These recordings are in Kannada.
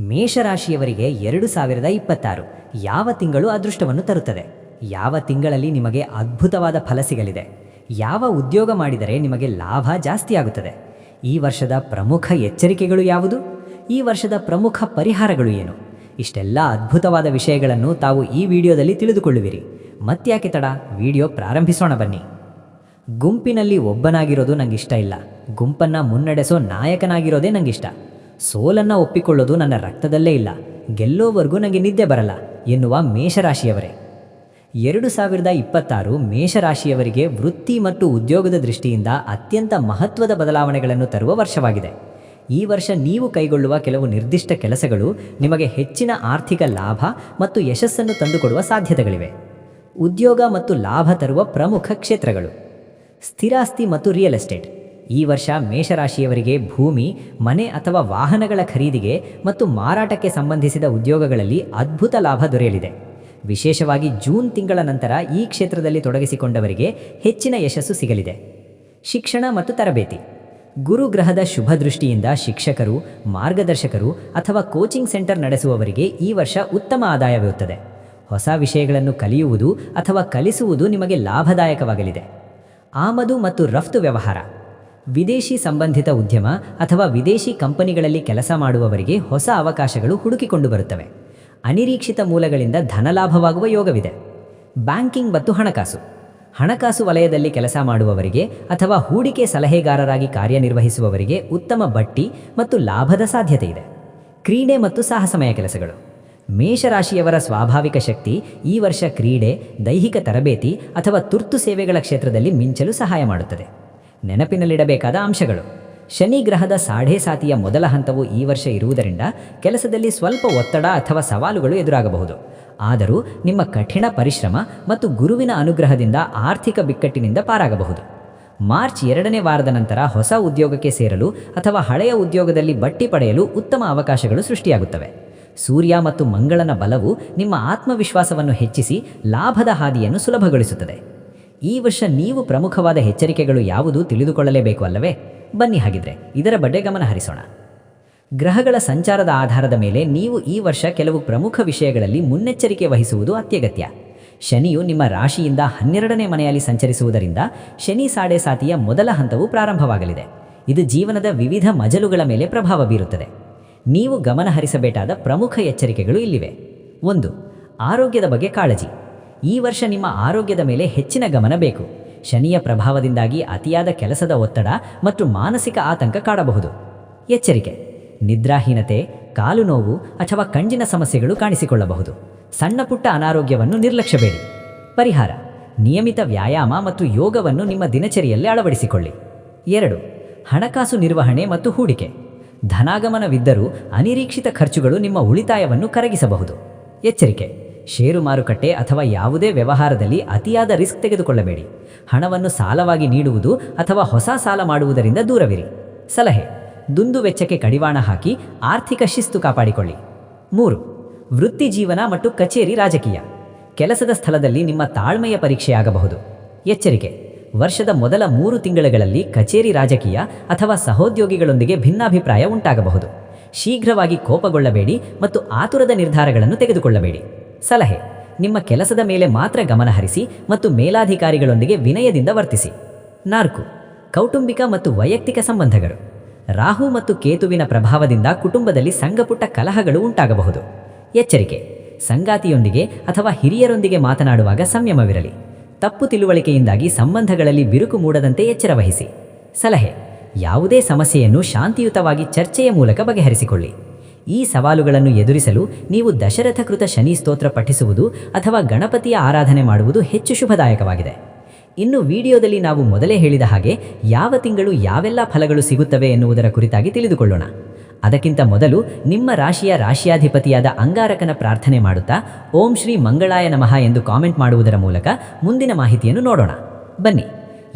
ಮೇಷರಾಶಿಯವರಿಗೆ ಎರಡು ಸಾವಿರದ ಇಪ್ಪತ್ತಾರು. ಯಾವ ತಿಂಗಳು ಅದೃಷ್ಟವನ್ನು ತರುತ್ತದೆ? ಯಾವ ತಿಂಗಳಲ್ಲಿ ನಿಮಗೆ ಅದ್ಭುತವಾದ ಫಲ ಸಿಗಲಿದೆ? ಯಾವ ಉದ್ಯೋಗ ಮಾಡಿದರೆ ನಿಮಗೆ ಲಾಭ ಜಾಸ್ತಿಯಾಗುತ್ತದೆ ಈ ವರ್ಷದ ಪ್ರಮುಖ ಎಚ್ಚರಿಕೆಗಳು ಯಾವುದು? ಈ ವರ್ಷದ ಪ್ರಮುಖ ಪರಿಹಾರಗಳು ಏನು? ಇಷ್ಟೆಲ್ಲ ಅದ್ಭುತವಾದ ವಿಷಯಗಳನ್ನು ತಾವು ಈ ವಿಡಿಯೋದಲ್ಲಿ ತಿಳಿದುಕೊಳ್ಳುವಿರಿ. ಮತ್ತ್ಯಾಕೆ ತಡ? ವಿಡಿಯೋ ಪ್ರಾರಂಭಿಸೋಣ ಬನ್ನಿ. ಗುಂಪಿನಲ್ಲಿ ಒಬ್ಬನಾಗಿರೋದು ನಂಗಿಷ್ಟ ಇಲ್ಲ. ಗುಂಪನ್ನು ಮುನ್ನಡೆಸೋ ನಾಯಕನಾಗಿರೋದೇ ನಂಗಿಷ್ಟ. ಸೋಲನ್ನು ಒಪ್ಪಿಕೊಳ್ಳೋದು ನನ್ನ ರಕ್ತದಲ್ಲೇ ಇಲ್ಲ. ಗೆಲ್ಲೋವರೆಗೂ ನನಗೆ ನಿದ್ದೆ ಬರಲ್ಲ, ಎನ್ನುವ ಮೇಷರಾಶಿಯವರೇ. ಎರಡು ಸಾವಿರದ ಇಪ್ಪತ್ತಾರು ಮೇಷರಾಶಿಯವರಿಗೆ ವೃತ್ತಿ ಮತ್ತು ಉದ್ಯೋಗದ ದೃಷ್ಟಿಯಿಂದ ಅತ್ಯಂತ ಮಹತ್ವದ ಬದಲಾವಣೆಗಳನ್ನು ತರುವ ವರ್ಷವಾಗಿದೆ. ಈ ವರ್ಷ ನೀವು ಕೈಗೊಳ್ಳುವ ಕೆಲವು ನಿರ್ದಿಷ್ಟ ಕೆಲಸಗಳು ನಿಮಗೆ ಹೆಚ್ಚಿನ ಆರ್ಥಿಕ ಲಾಭ ಮತ್ತು ಯಶಸ್ಸನ್ನು ತಂದುಕೊಡುವ ಸಾಧ್ಯತೆಗಳಿವೆ. ಉದ್ಯೋಗ ಮತ್ತು ಲಾಭ ತರುವ ಪ್ರಮುಖ ಕ್ಷೇತ್ರಗಳು. ಸ್ಥಿರಾಸ್ತಿ ಮತ್ತು ರಿಯಲ್ ಎಸ್ಟೇಟ್. ಈ ವರ್ಷ ಮೇಷರಾಶಿಯವರಿಗೆ ಭೂಮಿ, ಮನೆ ಅಥವಾ ವಾಹನಗಳ ಖರೀದಿಗೆ ಮತ್ತು ಮಾರಾಟಕ್ಕೆ ಸಂಬಂಧಿಸಿದ ಉದ್ಯೋಗಗಳಲ್ಲಿ ಅದ್ಭುತ ಲಾಭ ದೊರೆಯಲಿದೆ. ವಿಶೇಷವಾಗಿ ಜೂನ್ ತಿಂಗಳ ನಂತರ ಈ ಕ್ಷೇತ್ರದಲ್ಲಿ ತೊಡಗಿಸಿಕೊಂಡವರಿಗೆ ಹೆಚ್ಚಿನ ಯಶಸ್ಸು ಸಿಗಲಿದೆ. ಶಿಕ್ಷಣ ಮತ್ತು ತರಬೇತಿ. ಗುರುಗ್ರಹದ ಶುಭ ದೃಷ್ಟಿಯಿಂದ ಶಿಕ್ಷಕರು, ಮಾರ್ಗದರ್ಶಕರು ಅಥವಾ ಕೋಚಿಂಗ್ ಸೆಂಟರ್ ನಡೆಸುವವರಿಗೆ ಈ ವರ್ಷ ಉತ್ತಮ ಆದಾಯವಿರುತ್ತದೆ. ಹೊಸ ವಿಷಯಗಳನ್ನು ಕಲಿಯುವುದು ಅಥವಾ ಕಲಿಸುವುದು ನಿಮಗೆ ಲಾಭದಾಯಕವಾಗಲಿದೆ. ಆಮದು ಮತ್ತು ರಫ್ತು ವ್ಯವಹಾರ. ವಿದೇಶಿ ಸಂಬಂಧಿತ ಉದ್ಯಮ ಅಥವಾ ವಿದೇಶಿ ಕಂಪನಿಗಳಲ್ಲಿ ಕೆಲಸ ಮಾಡುವವರಿಗೆ ಹೊಸ ಅವಕಾಶಗಳು ಹುಡುಕಿಕೊಂಡು ಬರುತ್ತವೆ. ಅನಿರೀಕ್ಷಿತ ಮೂಲಗಳಿಂದ ಧನಲಾಭವಾಗುವ ಯೋಗವಿದೆ. ಬ್ಯಾಂಕಿಂಗ್ ಮತ್ತು ಹಣಕಾಸು. ಹಣಕಾಸು ವಲಯದಲ್ಲಿ ಕೆಲಸ ಮಾಡುವವರಿಗೆ ಅಥವಾ ಹೂಡಿಕೆ ಸಲಹೆಗಾರರಾಗಿ ಕಾರ್ಯನಿರ್ವಹಿಸುವವರಿಗೆ ಉತ್ತಮ ಬಡ್ಡಿ ಮತ್ತು ಲಾಭದ ಸಾಧ್ಯತೆ ಇದೆ. ಕ್ರೀಡೆ ಮತ್ತು ಸಾಹಸಮಯ ಕೆಲಸಗಳು. ಮೇಷರಾಶಿಯವರ ಸ್ವಾಭಾವಿಕ ಶಕ್ತಿ ಈ ವರ್ಷ ಕ್ರೀಡೆ, ದೈಹಿಕ ತರಬೇತಿ ಅಥವಾ ತುರ್ತು ಸೇವೆಗಳ ಕ್ಷೇತ್ರದಲ್ಲಿ ಮಿಂಚಲು ಸಹಾಯ ಮಾಡುತ್ತದೆ. ನೆನಪಿನಲ್ಲಿಡಬೇಕಾದ ಅಂಶಗಳು. ಶನಿ ಗ್ರಹದ ಸಾಢೆ ಸಾತಿಯ ಮೊದಲ ಹಂತವು ಈ ವರ್ಷ ಇರುವುದರಿಂದ ಕೆಲಸದಲ್ಲಿ ಸ್ವಲ್ಪ ಒತ್ತಡ ಅಥವಾ ಸವಾಲುಗಳು ಎದುರಾಗಬಹುದು. ಆದರೂ ನಿಮ್ಮ ಕಠಿಣ ಪರಿಶ್ರಮ ಮತ್ತು ಗುರುವಿನ ಅನುಗ್ರಹದಿಂದ ಆರ್ಥಿಕ ಬಿಕ್ಕಟ್ಟಿನಿಂದ ಪಾರಾಗಬಹುದು. ಮಾರ್ಚ್ ಎರಡನೇ ವಾರದ ನಂತರ ಹೊಸ ಉದ್ಯೋಗಕ್ಕೆ ಸೇರಲು ಅಥವಾ ಹಳೆಯ ಉದ್ಯೋಗದಲ್ಲಿ ಬಟ್ಟಿ ಪಡೆಯಲು ಉತ್ತಮ ಅವಕಾಶಗಳು ಸೃಷ್ಟಿಯಾಗುತ್ತವೆ. ಸೂರ್ಯ ಮತ್ತು ಮಂಗಳನ ಬಲವು ನಿಮ್ಮ ಆತ್ಮವಿಶ್ವಾಸವನ್ನು ಹೆಚ್ಚಿಸಿ ಲಾಭದ ಹಾದಿಯನ್ನು ಸುಲಭಗೊಳಿಸುತ್ತದೆ. ಈ ವರ್ಷ ನೀವು ಪ್ರಮುಖವಾದ ಎಚ್ಚರಿಕೆಗಳು ಯಾವುದು ತಿಳಿದುಕೊಳ್ಳಲೇಬೇಕು ಅಲ್ಲವೇ? ಬನ್ನಿ ಹಾಗಿದ್ರೆ, ಇದರ ಬಗ್ಗೆ ಗಮನ ಹರಿಸೋಣ. ಗ್ರಹಗಳ ಸಂಚಾರದ ಆಧಾರದ ಮೇಲೆ ನೀವು ಈ ವರ್ಷ ಕೆಲವು ಪ್ರಮುಖ ವಿಷಯಗಳಲ್ಲಿ ಮುನ್ನೆಚ್ಚರಿಕೆ ವಹಿಸುವುದು ಅತ್ಯಗತ್ಯ. ಶನಿಯು ನಿಮ್ಮ ರಾಶಿಯಿಂದ ಹನ್ನೆರಡನೇ ಮನೆಯಲ್ಲಿ ಸಂಚರಿಸುವುದರಿಂದ ಶನಿ ಸಾಡೆ ಸಾತಿಯ ಮೊದಲ ಹಂತವು ಪ್ರಾರಂಭವಾಗಲಿದೆ. ಇದು ಜೀವನದ ವಿವಿಧ ಮಜಲುಗಳ ಮೇಲೆ ಪ್ರಭಾವ ಬೀರುತ್ತದೆ. ನೀವು ಗಮನಹರಿಸಬೇಕಾದ ಪ್ರಮುಖ ಎಚ್ಚರಿಕೆಗಳು ಇಲ್ಲಿವೆ. ಒಂದು, ಆರೋಗ್ಯದ ಬಗ್ಗೆ ಕಾಳಜಿ. ಈ ವರ್ಷ ನಿಮ್ಮ ಆರೋಗ್ಯದ ಮೇಲೆ ಹೆಚ್ಚಿನ ಗಮನ ಬೇಕು. ಶನಿಯ ಪ್ರಭಾವದಿಂದಾಗಿ ಅತಿಯಾದ ಕೆಲಸದ ಒತ್ತಡ ಮತ್ತು ಮಾನಸಿಕ ಆತಂಕ ಕಾಡಬಹುದು. ಎಚ್ಚರಿಕೆ, ನಿದ್ರಾಹೀನತೆ, ಕಾಲು ನೋವು ಅಥವಾ ಕಂಜಿನ ಸಮಸ್ಯೆಗಳು ಕಾಣಿಸಿಕೊಳ್ಳಬಹುದು. ಸಣ್ಣ ಪುಟ್ಟ ಅನಾರೋಗ್ಯವನ್ನು ನಿರ್ಲಕ್ಷ್ಯಬೇಡಿ ಪರಿಹಾರ, ನಿಯಮಿತ ವ್ಯಾಯಾಮ ಮತ್ತು ಯೋಗವನ್ನು ನಿಮ್ಮ ದಿನಚರಿಯಲ್ಲಿ ಅಳವಡಿಸಿಕೊಳ್ಳಿ. ಎರಡು, ಹಣಕಾಸು ನಿರ್ವಹಣೆ ಮತ್ತು ಹೂಡಿಕೆ. ಧನಾಗಮನವಿದ್ದರೂ ಅನಿರೀಕ್ಷಿತ ಖರ್ಚುಗಳು ನಿಮ್ಮ ಉಳಿತಾಯವನ್ನು ಕರಗಿಸಬಹುದು. ಎಚ್ಚರಿಕೆ ಷೇರು ಮಾರುಕಟ್ಟೆ ಅಥವಾ ಯಾವುದೇ ವ್ಯವಹಾರದಲ್ಲಿ ಅತಿಯಾದ ರಿಸ್ಕ್ ತೆಗೆದುಕೊಳ್ಳಬೇಡಿ. ಹಣವನ್ನು ಸಾಲವಾಗಿ ನೀಡುವುದು ಅಥವಾ ಹೊಸ ಸಾಲ ಮಾಡುವುದರಿಂದ ದೂರವಿರಿ. ಸಲಹೆ, ದುಂದು ವೆಚ್ಚಕ್ಕೆ ಕಡಿವಾಣ ಹಾಕಿ ಆರ್ಥಿಕ ಶಿಸ್ತು ಕಾಪಾಡಿಕೊಳ್ಳಿ. ಮೂರು, ವೃತ್ತಿ ಜೀವನ ಮತ್ತು ಕಚೇರಿ ರಾಜಕೀಯ. ಕೆಲಸದ ಸ್ಥಳದಲ್ಲಿ ನಿಮ್ಮ ತಾಳ್ಮೆಯ ಪರೀಕ್ಷೆಯಾಗಬಹುದು. ಎಚ್ಚರಿಕೆ, ವರ್ಷದ ಮೊದಲ ಮೂರು ತಿಂಗಳುಗಳಲ್ಲಿ ಕಚೇರಿ ರಾಜಕೀಯ ಅಥವಾ ಸಹೋದ್ಯೋಗಿಗಳೊಂದಿಗೆ ಭಿನ್ನಾಭಿಪ್ರಾಯ ಉಂಟಾಗಬಹುದು. ಶೀಘ್ರವಾಗಿ ಕೋಪಗೊಳ್ಳಬೇಡಿ ಮತ್ತು ಆತುರದ ನಿರ್ಧಾರಗಳನ್ನು ತೆಗೆದುಕೊಳ್ಳಬೇಡಿ. ಸಲಹೆ. ನಿಮ್ಮ ಕೆಲಸದ ಮೇಲೆ ಮಾತ್ರ ಗಮನಹರಿಸಿ ಮತ್ತು ಮೇಲಾಧಿಕಾರಿಗಳೊಂದಿಗೆ ವಿನಯದಿಂದ ವರ್ತಿಸಿ. ನಾಲ್ಕು, ಕೌಟುಂಬಿಕ ಮತ್ತು ವೈಯಕ್ತಿಕ ಸಂಬಂಧಗಳು. ರಾಹು ಮತ್ತು ಕೇತುವಿನ ಪ್ರಭಾವದಿಂದ ಕುಟುಂಬದಲ್ಲಿ ಸಂಘಪುಟ್ಟ ಕಲಹಗಳು ಉಂಟಾಗಬಹುದು. ಎಚ್ಚರಿಕೆ, ಸಂಗಾತಿಯೊಂದಿಗೆ ಅಥವಾ ಹಿರಿಯರೊಂದಿಗೆ ಮಾತನಾಡುವಾಗ ಸಂಯಮವಿರಲಿ. ತಪ್ಪು ತಿಳುವಳಿಕೆಯಿಂದಾಗಿ ಸಂಬಂಧಗಳಲ್ಲಿ ಬಿರುಕು ಮೂಡದಂತೆ ಎಚ್ಚರವಹಿಸಿ ಸಲಹೆ, ಯಾವುದೇ ಸಮಸ್ಯೆಯನ್ನು ಶಾಂತಿಯುತವಾಗಿ ಚರ್ಚೆಯ ಮೂಲಕ ಬಗೆಹರಿಸಿಕೊಳ್ಳಿ. ಈ ಸವಾಲುಗಳನ್ನು ಎದುರಿಸಲು ನೀವು ದಶರಥಕೃತ ಶನಿ ಸ್ತೋತ್ರ ಪಠಿಸುವುದು ಅಥವಾ ಗಣಪತಿಯ ಆರಾಧನೆ ಮಾಡುವುದು ಹೆಚ್ಚು ಶುಭದಾಯಕವಾಗಿದೆ. ಇನ್ನು ವಿಡಿಯೋದಲ್ಲಿ ನಾವು ಮೊದಲೇ ಹೇಳಿದ ಹಾಗೆ ಯಾವ ತಿಂಗಳು ಯಾವೆಲ್ಲ ಫಲಗಳು ಸಿಗುತ್ತವೆ ಎನ್ನುವುದರ ಕುರಿತಾಗಿ ತಿಳಿದುಕೊಳ್ಳೋಣ. ಅದಕ್ಕಿಂತ ಮೊದಲು ನಿಮ್ಮ ರಾಶಿಯ ರಾಶಿಯಾಧಿಪತಿಯಾದ ಅಂಗಾರಕನ ಪ್ರಾರ್ಥನೆ ಮಾಡುತ್ತಾ ಓಂ ಶ್ರೀ ಮಂಗಳಾಯ ನಮಃ ಎಂದು ಕಾಮೆಂಟ್ ಮಾಡುವುದರ ಮೂಲಕ ಮುಂದಿನ ಮಾಹಿತಿಯನ್ನು ನೋಡೋಣ. ಬನ್ನಿ.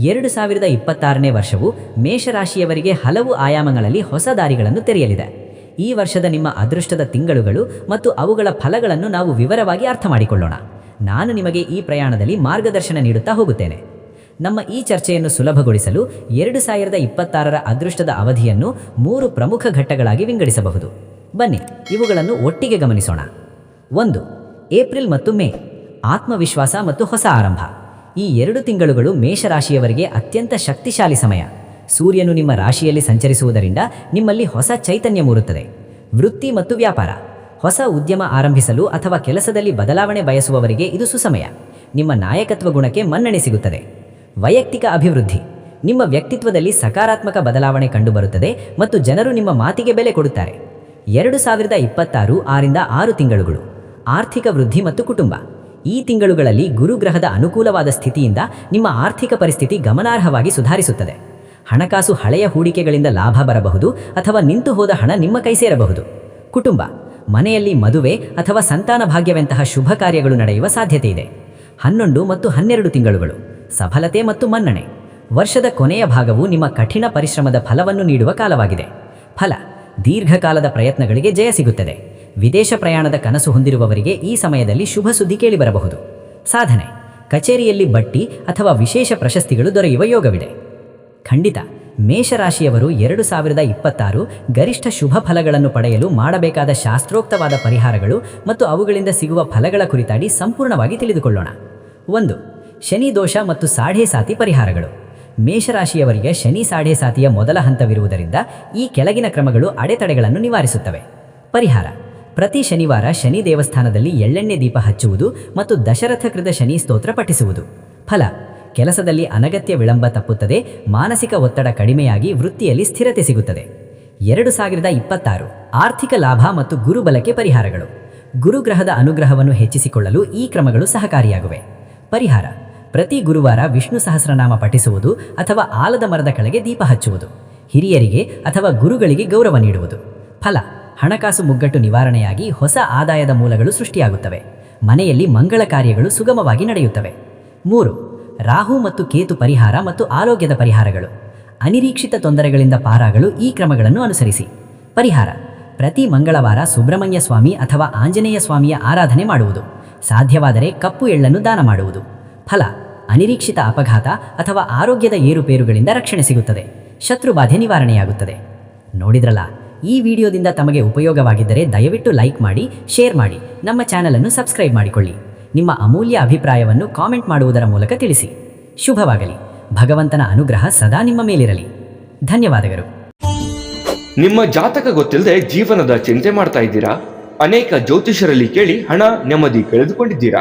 ಎರಡು ಸಾವಿರದ ಇಪ್ಪತ್ತಾರನೇ ವರ್ಷವು ಮೇಷರಾಶಿಯವರಿಗೆ ಹಲವು ಆಯಾಮಗಳಲ್ಲಿ ಹೊಸ ದಾರಿಗಳನ್ನು ತೆರೆಯಲಿದೆ. ಈ ವರ್ಷದ ನಿಮ್ಮ ಅದೃಷ್ಟದ ತಿಂಗಳುಗಳು ಮತ್ತು ಅವುಗಳ ಫಲಗಳನ್ನು ನಾವು ವಿವರವಾಗಿ ಅರ್ಥ ಮಾಡಿಕೊಳ್ಳೋಣ ನಾನು ನಿಮಗೆ ಈ ಪ್ರಯಾಣದಲ್ಲಿ ಮಾರ್ಗದರ್ಶನ ನೀಡುತ್ತಾ ಹೋಗುತ್ತೇನೆ. ನಮ್ಮ ಈ ಚರ್ಚೆಯನ್ನು ಸುಲಭಗೊಳಿಸಲು ಎರಡು ಸಾವಿರದ ಇಪ್ಪತ್ತಾರರ ಅದೃಷ್ಟದ ಅವಧಿಯನ್ನು ಮೂರು ಪ್ರಮುಖ ಘಟ್ಟಗಳಾಗಿ ವಿಂಗಡಿಸಬಹುದು. ಬನ್ನಿ, ಇವುಗಳನ್ನು ಒಟ್ಟಿಗೆ ಗಮನಿಸೋಣ. ಒಂದು, ಏಪ್ರಿಲ್ ಮತ್ತು ಮೇ, ಆತ್ಮವಿಶ್ವಾಸ ಮತ್ತು ಹೊಸ ಆರಂಭ. ಈ ಎರಡು ತಿಂಗಳುಗಳು ಮೇಷರಾಶಿಯವರಿಗೆ ಅತ್ಯಂತ ಶಕ್ತಿಶಾಲಿ ಸಮಯ. ಸೂರ್ಯನು ನಿಮ್ಮ ರಾಶಿಯಲ್ಲಿ ಸಂಚರಿಸುವುದರಿಂದ ನಿಮ್ಮಲ್ಲಿ ಹೊಸ ಚೈತನ್ಯ ಮೂರುತ್ತದೆ ವೃತ್ತಿ ಮತ್ತು ವ್ಯಾಪಾರ. ಹೊಸ ಉದ್ಯಮ ಆರಂಭಿಸಲು ಅಥವಾ ಕೆಲಸದಲ್ಲಿ ಬದಲಾವಣೆ ಬಯಸುವವರಿಗೆ ಇದು ಸುಸಮಯ. ನಿಮ್ಮ ನಾಯಕತ್ವ ಗುಣಕ್ಕೆ ಮನ್ನಣೆ ಸಿಗುತ್ತದೆ. ವೈಯಕ್ತಿಕ ಅಭಿವೃದ್ಧಿ. ನಿಮ್ಮ ವ್ಯಕ್ತಿತ್ವದಲ್ಲಿ ಸಕಾರಾತ್ಮಕ ಬದಲಾವಣೆ ಕಂಡುಬರುತ್ತದೆ ಮತ್ತು ಜನರು ನಿಮ್ಮ ಮಾತಿಗೆ ಬೆಲೆ ಕೊಡುತ್ತಾರೆ. ಎರಡು ಸಾವಿರದ ಇಪ್ಪತ್ತಾರು ಆರಿಂದ ಆರು ತಿಂಗಳುಗಳು. ಆರ್ಥಿಕ ವೃದ್ಧಿ ಮತ್ತು ಕುಟುಂಬ. ಈ ತಿಂಗಳುಗಳಲ್ಲಿ ಗುರುಗ್ರಹದ ಅನುಕೂಲವಾದ ಸ್ಥಿತಿಯಿಂದ ನಿಮ್ಮ ಆರ್ಥಿಕ ಪರಿಸ್ಥಿತಿ ಗಮನಾರ್ಹವಾಗಿ ಸುಧಾರಿಸುತ್ತದೆ. ಹಣಕಾಸು ಹಳೆಯ ಹೂಡಿಕೆಗಳಿಂದ ಲಾಭ ಬರಬಹುದು ಅಥವಾ ನಿಂತು ಹೋದ ಹಣ ನಿಮ್ಮ ಕೈ ಸೇರಬಹುದು. ಕುಟುಂಬ, ಮನೆಯಲ್ಲಿ ಮದುವೆ ಅಥವಾ ಸಂತಾನ ಭಾಗ್ಯವೆಂತಹ ಶುಭ ಕಾರ್ಯಗಳು ನಡೆಯುವ ಸಾಧ್ಯತೆ ಇದೆ. ಹನ್ನೊಂದು ಮತ್ತು ಹನ್ನೆರಡು ತಿಂಗಳುಗಳು, ಸಫಲತೆ ಮತ್ತು ಮನ್ನಣೆ. ವರ್ಷದ ಕೊನೆಯ ಭಾಗವು ನಿಮ್ಮ ಕಠಿಣ ಪರಿಶ್ರಮದ ಫಲವನ್ನು ನೀಡುವ ಕಾಲವಾಗಿದೆ. ಫಲ, ದೀರ್ಘಕಾಲದ ಪ್ರಯತ್ನಗಳಿಗೆ ಜಯ ಸಿಗುತ್ತದೆ. ವಿದೇಶ ಪ್ರಯಾಣದ ಕನಸು ಹೊಂದಿರುವವರಿಗೆ ಈ ಸಮಯದಲ್ಲಿ ಶುಭ ಸುದ್ದಿ ಕೇಳಿಬರಬಹುದು ಸಾಧನೆ, ಕಚೇರಿಯಲ್ಲಿ ಬಟ್ಟಿ ಅಥವಾ ವಿಶೇಷ ಪ್ರಶಸ್ತಿಗಳು ದೊರೆಯುವ ಯೋಗವಿದೆ. ಖಂಡಿತ, ಮೇಷರಾಶಿಯವರು ಎರಡು ಸಾವಿರದ ಇಪ್ಪತ್ತಾರು ಗರಿಷ್ಠ ಶುಭ ಫಲಗಳನ್ನು ಪಡೆಯಲು ಮಾಡಬೇಕಾದ ಶಾಸ್ತ್ರೋಕ್ತವಾದ ಪರಿಹಾರಗಳು ಮತ್ತು ಅವುಗಳಿಂದ ಸಿಗುವ ಫಲಗಳ ಕುರಿತಾಗಿ ಸಂಪೂರ್ಣವಾಗಿ ತಿಳಿದುಕೊಳ್ಳೋಣ. ಒಂದು, ಶನಿ ದೋಷ ಮತ್ತು ಸಾಢೆ ಸಾತಿ ಪರಿಹಾರಗಳು. ಮೇಷರಾಶಿಯವರಿಗೆ ಶನಿ ಸಾಢೆ ಸಾತಿಯ ಮೊದಲ ಹಂತವಿರುವುದರಿಂದ ಈ ಕೆಳಗಿನ ಕ್ರಮಗಳು ಅಡೆತಡೆಗಳನ್ನು ನಿವಾರಿಸುತ್ತವೆ. ಪರಿಹಾರ, ಪ್ರತಿ ಶನಿವಾರ ಶನಿ ದೇವಸ್ಥಾನದಲ್ಲಿ ಎಳ್ಳೆಣ್ಣೆ ದೀಪ ಹಚ್ಚುವುದು ಮತ್ತು ದಶರಥಕೃತ ಶನಿ ಸ್ತೋತ್ರ ಪಠಿಸುವುದು. ಫಲ ಕೆಲಸದಲ್ಲಿ ಅನಗತ್ಯ ವಿಳಂಬ ತಪ್ಪುತ್ತದೆ, ಮಾನಸಿಕ ಒತ್ತಡ ಕಡಿಮೆಯಾಗಿ ವೃತ್ತಿಯಲ್ಲಿ ಸ್ಥಿರತೆ ಸಿಗುತ್ತದೆ. ಎರಡು ಸಾವಿರದ ಇಪ್ಪತ್ತಾರು, ಆರ್ಥಿಕ ಲಾಭ ಮತ್ತು ಗುರುಬಲಕ್ಕೆ ಪರಿಹಾರಗಳು. ಗುರುಗ್ರಹದ ಅನುಗ್ರಹವನ್ನು ಹೆಚ್ಚಿಸಿಕೊಳ್ಳಲು ಈ ಕ್ರಮಗಳು ಸಹಕಾರಿಯಾಗುವೆ. ಪರಿಹಾರ, ಪ್ರತಿ ಗುರುವಾರ ವಿಷ್ಣು ಸಹಸ್ರನಾಮ ಪಠಿಸುವುದು ಅಥವಾ ಆಲದ ಮರದ ಕೆಳಗೆ ದೀಪ ಹಚ್ಚುವುದು. ಹಿರಿಯರಿಗೆ ಅಥವಾ ಗುರುಗಳಿಗೆ ಗೌರವ ನೀಡುವುದು. ಫಲ, ಹಣಕಾಸು ಮುಗ್ಗಟ್ಟು ನಿವಾರಣೆಯಾಗಿ ಹೊಸ ಆದಾಯದ ಮೂಲಗಳು ಸೃಷ್ಟಿಯಾಗುತ್ತವೆ. ಮನೆಯಲ್ಲಿ ಮಂಗಳ ಕಾರ್ಯಗಳು ಸುಗಮವಾಗಿ ನಡೆಯುತ್ತವೆ. ಮೂರು ರಾಹು ಮತ್ತು ಕೇತು ಪರಿಹಾರ ಮತ್ತು ಆರೋಗ್ಯದ ಪರಿಹಾರಗಳು. ಅನಿರೀಕ್ಷಿತ ತೊಂದರೆಗಳಿಂದ ಪಾರಾಗಲು ಈ ಕ್ರಮಗಳನ್ನು ಅನುಸರಿಸಿ. ಪರಿಹಾರ. ಪ್ರತಿ ಮಂಗಳವಾರ ಸುಬ್ರಹ್ಮಣ್ಯ ಸ್ವಾಮಿ ಅಥವಾ ಆಂಜನೇಯ ಸ್ವಾಮಿಯ ಆರಾಧನೆ ಮಾಡುವುದು. ಸಾಧ್ಯವಾದರೆ ಕಪ್ಪು ಎಳ್ಳನ್ನು ದಾನ ಮಾಡುವುದು. ಫಲ. ಅನಿರೀಕ್ಷಿತ ಅಪಘಾತ ಅಥವಾ ಆರೋಗ್ಯದ ಏರುಪೇರುಗಳಿಂದ ರಕ್ಷಣೆ ಸಿಗುತ್ತದೆ. ಶತ್ರುಬಾಧೆ ನಿವಾರಣೆಯಾಗುತ್ತದೆ. ನೋಡಿದ್ರಲ್ಲ, ಈ ವಿಡಿಯೋದಿಂದ ತಮಗೆ ಉಪಯೋಗವಾಗಿದ್ದರೆ ದಯವಿಟ್ಟು ಲೈಕ್ ಮಾಡಿ, ಶೇರ್ ಮಾಡಿ, ನಮ್ಮ ಚಾನಲನ್ನು ಸಬ್ಸ್ಕ್ರೈಬ್ ಮಾಡಿಕೊಳ್ಳಿ. ನಿಮ್ಮ ಅಮೂಲ್ಯ ಅಭಿಪ್ರಾಯವನ್ನು ಕಾಮೆಂಟ್ ಮಾಡುವುದರ ಮೂಲಕ ತಿಳಿಸಿ. ಶುಭವಾಗಲಿ. ಭಗವಂತನ ಅನುಗ್ರಹ ಸದಾ ನಿಮ್ಮ ಮೇಲಿರಲಿ. ಧನ್ಯವಾದಗಳು. ನಿಮ್ಮ ಜಾತಕ ಗೊತ್ತಿಲ್ಲದೆ ಜೀವನದ ಚಿಂತೆ ಮಾಡ್ತಾ ಇದ್ದೀರಾ? ಅನೇಕ ಜ್ಯೋತಿಷರಲ್ಲಿ ಕೇಳಿ ಹಣ ನೆಮ್ಮದಿ ಕಳೆದುಕೊಂಡಿದ್ದೀರಾ?